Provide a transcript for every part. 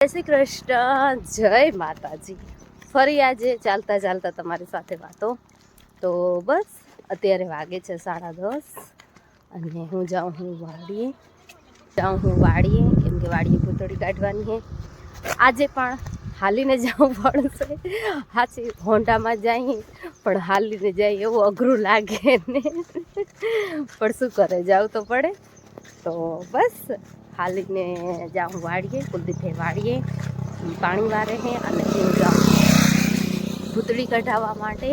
જય શ્રી કૃષ્ણ. જય માતાજી. ફરી આજે ચાલતા ચાલતા તમારી સાથે વાતો. તો બસ, અત્યારે વાગે છે સાડા દસ અને હું જાઉં હું વાડીએ. જાઉં હું વાડીએ, કેમ કે વાડીએ પૂતળી કાઢવાની છે. આજે પણ હાલીને જવું પડશે. હાચી હોન્ડામાં જઈએ પણ હાલીને જાય એવું અઘરું લાગે ને. પણ શું કરે, જવું તો પડે. તો બસ હાલીને જાઉં વાળીએ કુલદીપે વાળીએ પાણી વારે હે અને ભૂતળી કઢાવવા માટે.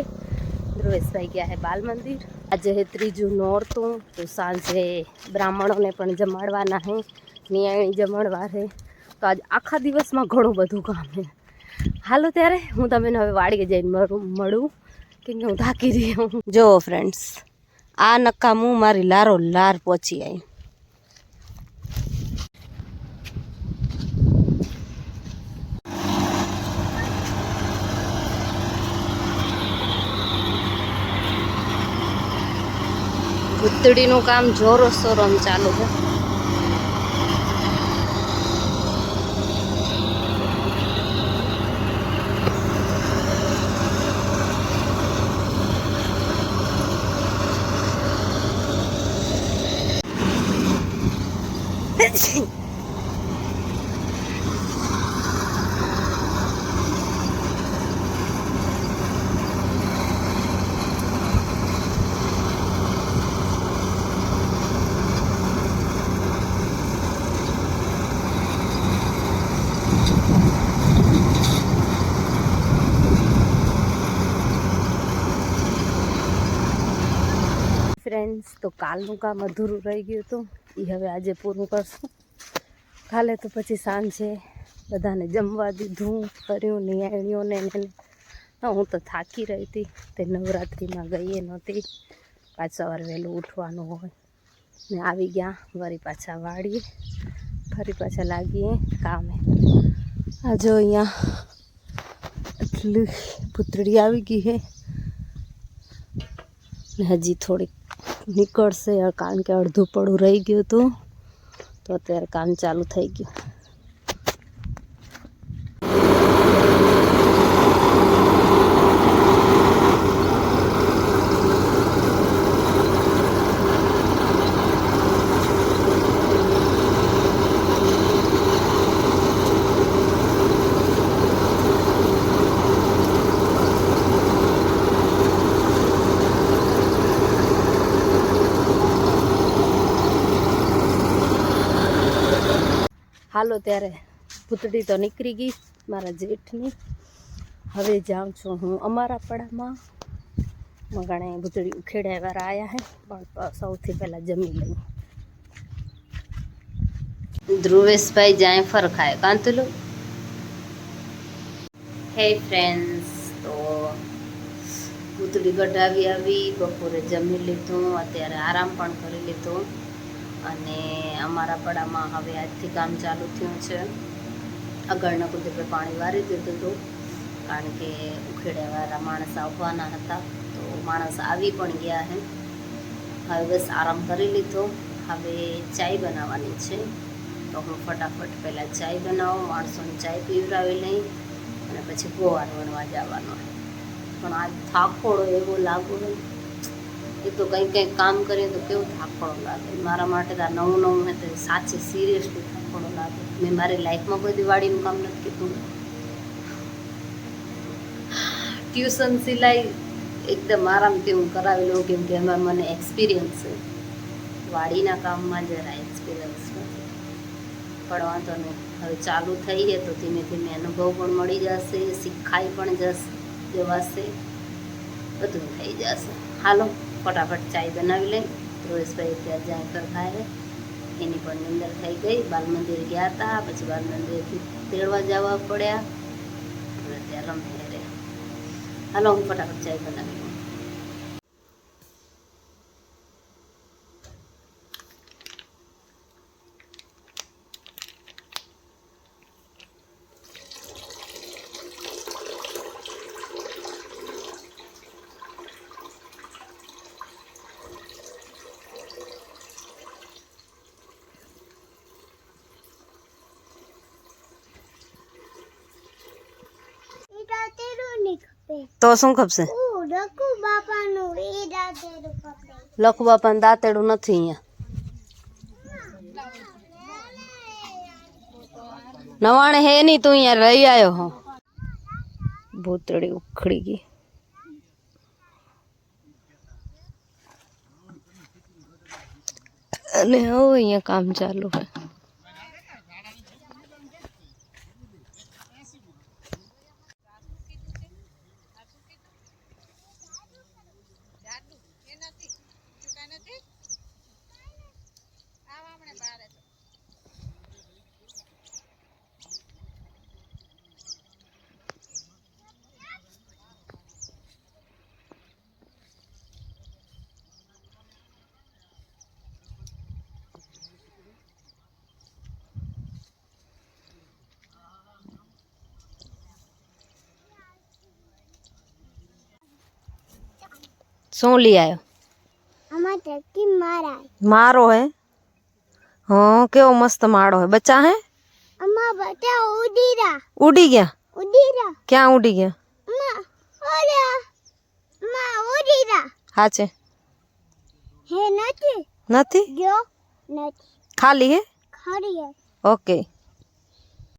ધ્રુવેશભાઈ ગયા હે બાલ મંદિર આજે ત્રીજું નોરતું, તો સાંજે બ્રાહ્મણોને પણ જમાડવાના હે, નિયાણી જમણવાર હે. તો આજ આખા દિવસમાં ઘણું બધું કામ હે. હાલો ત્યારે, હું તમને હવે વાડીએ જઈને મળું મળું કે હું થાકી રહી હું જો ફ્રેન્ડ્સ આ નકામું મારી લારો લાર પહોંચી આવી ભૂતળીનું કામ જોરો શોરોમ ચાલુ છે. ફ્રેન્ડ્સ તો કાલનું કામ અધૂરું રહી ગયું હતું. એ હવે આજે પૂરું કરશું. કાલે તો પછી સાંજે બધાને જમવા દીધું, કર્યું નિયાણીઓને એને. હું તો થાકી રહી હતી. તે નવરાત્રિમાં ગઈએ નહોતી. પાછા સવારે વહેલું ઉઠવાનું હોય. ને આવી ગયા. વળી પાછા વાળીએ. ફરી પાછા લાગીએ કામે. આ જો અહીંયા એટલી પૂતળી આવી ગઈ હે. ને હજી થોડીક નીકળશે કારણ કે અડધું પડું રહી ગયું હતું. તો અત્યારે કામ ચાલુ થઈ ગયું. હાલો ત્યારે ભૂતળી તો નીકળી ગઈ મારા જેઠની. હવે જાઉં છું હું અમારા પડામાં. મગાણે ભૂતળી ઉખેડ્યા વાળા આવ્યા હે, પણ સૌથી પહેલાં જમી લઈ ધ્રુવેશભાઈ જાય ફર ખાય. કાંતુલો? હે ફ્રેન્ડ્સ તો ભૂતળી કઢાવી આવી, બપોરે જમી લીધું, અત્યારે આરામ પણ કરી લીધો. અને અમારા પડામાં હવે આજથી કામ ચાલુ થયું છે. આગળના કુદરતે પાણી વારી દીધું હતું, કારણ કે ઉખેડ્યાવાળા માણસ આવવાના હતા. તો માણસ આવી પણ ગયા હે. હવે બસ આરામ કરી લીધો. હવે ચાય બનાવવાની છે. તો હું ફટાફટ પહેલાં ચાય બનાવું, માણસોને ચાય પીવડાવી લઈ અને પછી ગોવાનું વણવા જવાનું પણ આ થાકોડો એવો લાગુ ને એ તો કંઈ કંઈ કામ કરીએ તો કેવું થાકડો લાગે? મારા માટે તો આ નવું નવું હે તો સાચે સિરિયસલી થાકડો લાગે. મેં મારી લાઈફમાં કોઈ દિવાળીનું કામ નથી કીધું. ટ્યુશન સિલાઈ એકદમ આરામથી હું કરાવી લઉં, કેમ કે એમાં મને એક્સપિરિયન્સ છે. વાડીના કામમાં જરા એક્સપિરિયન્સ નથી. વાંધો નહીં. હવે ચાલુ થઈ છે તો ધીમે ધીમે અનુભવ પણ મળી જશે શીખાઈ પણ જશ, જવાશે. બધું થઈ જશે. હાલો. ફટાફટ ચાય બનાવી લઈ. ધ્રુવેશભાઈ ત્યાં જાય કર ખાય. એની પણ નિંદર થઈ ગઈ. બાલ મંદિર ગયા હતા પછી બાલ મંદિરથી તેડવા જવા પડ્યા. અને ત્યાં રમે હાલો, હું ફટાફટ ચાય બનાવી તો શું ખપશે? લખુ બાપાનું દાંતેડું નથી અહીંયા. નવાણે હે નહીં તું અહીંયા રહી આવ્યો હો. ભૂતળી ઉખડી ગઈ. અને હવે અહીંયા કામ ચાલુ છે. શું લઈ આવ્યો આમાં ટકી મારાય મારો હે હા કેવો મસ્ત માળો હે બચ્ચા હે આમાં બટા ઉડીરા ઉડી ગયા ઉડીરા ક્યાં ઉડી ગયા માં ઓરા માં ઉડીરા હા છે હે નથી નથી જો નથી ખાલી હે ખરી હે ઓકે